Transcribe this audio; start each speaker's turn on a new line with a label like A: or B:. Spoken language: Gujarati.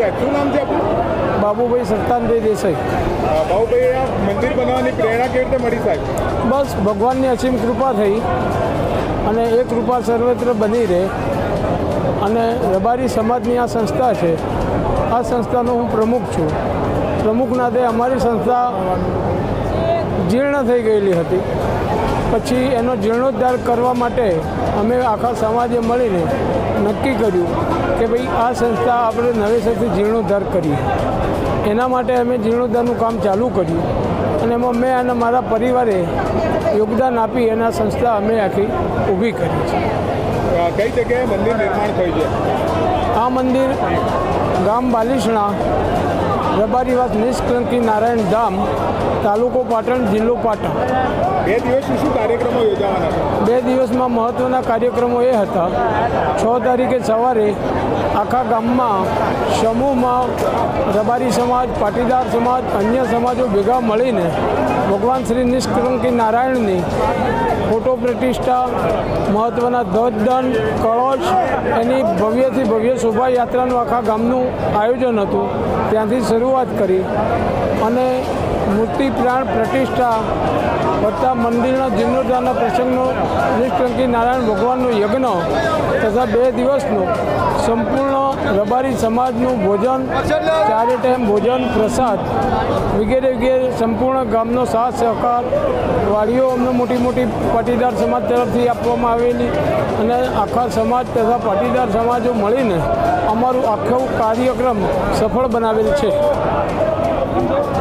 A: સાહેબ શું નામ છે આપણું
B: બાબુભાઈ સત્તાનભાઈ દેસાઈ.
A: બાબુભાઈ આ મંદિર બનાવવાની પ્રેરણા કેવી રીતે મળી સાહેબ?
B: બસ ભગવાનની અસીમ કૃપા થઈ અને એ કૃપા સર્વત્ર બની રહે અને રબારી સમાજની આ સંસ્થા છે આ સંસ્થાનો હું પ્રમુખ છું. પ્રમુખ નાતે અમારી સંસ્થા જીર્ણ થઈ ગયેલી હતી. પછી એનો જીર્ણોદ્ધાર કરવા માટે અમે આખા સમાજે મળીને નક્કી કર્યું. કે ભાઈ આ સંસ્થા આપણે નવેસરથી જીર્ણોદ્ધાર કરીએ એના માટે અમે જીર્ણોદ્ધારનું કામ ચાલુ કર્યું. અને એમાં મેં અને મારા પરિવારે યોગદાન આપી અને આ સંસ્થા અમે આખી ઊભી કરી છે.
A: કઈ જગ્યાએ મંદિર નિર્માણ થયું છે?
B: આ મંદિર ગામ બાલીસણા રબારીવાસ નિષ્કલંકી નારાયણ ધામ તાલુકો પાટણ જિલ્લો પાટણ.
A: બે દિવસ શું કાર્યક્રમો યોજાવાના
B: બે દિવસમાં મહત્ત્વના કાર્યક્રમો એ હતા. છ તારીખે સવારે આખા ગામમાં સમૂહમાં રબારી સમાજ પાટીદાર સમાજ અન્ય સમાજો ભેગા મળીને ભગવાન શ્રી નિષ્કલંકી નારાયણની ફોટો પ્રતિષ્ઠા મહત્ત્વના ધ્વજદંડ કળશ, એની ભવ્યથી ભવ્ય શોભાયાત્રાનું આખા ગામનું આયોજન હતું. ત્યાંથી શરૂઆત કરી અને મૂર્તિ પ્રાણ પ્રતિષ્ઠા વત્તા મંદિરના જીર્ણોદ્ધારના પ્રસંગનો નિષ્કંકી નારાયણ ભગવાનનો યજ્ઞ તથા બે દિવસનું સંપૂર્ણ રબારી સમાજનું ભોજન, ચારે ટાઈમ ભોજન, પ્રસાદ વગેરે વગેરે સંપૂર્ણ ગામનો સાથ સહકાર વાડીઓ અમને મોટી મોટી પાટીદાર સમાજ તરફથી આપવામાં આવેલી અને આખા સમાજ તથા પાટીદાર સમાજો મળીને અમારું આખો કાર્યક્રમ સફળ બનાવેલ છે.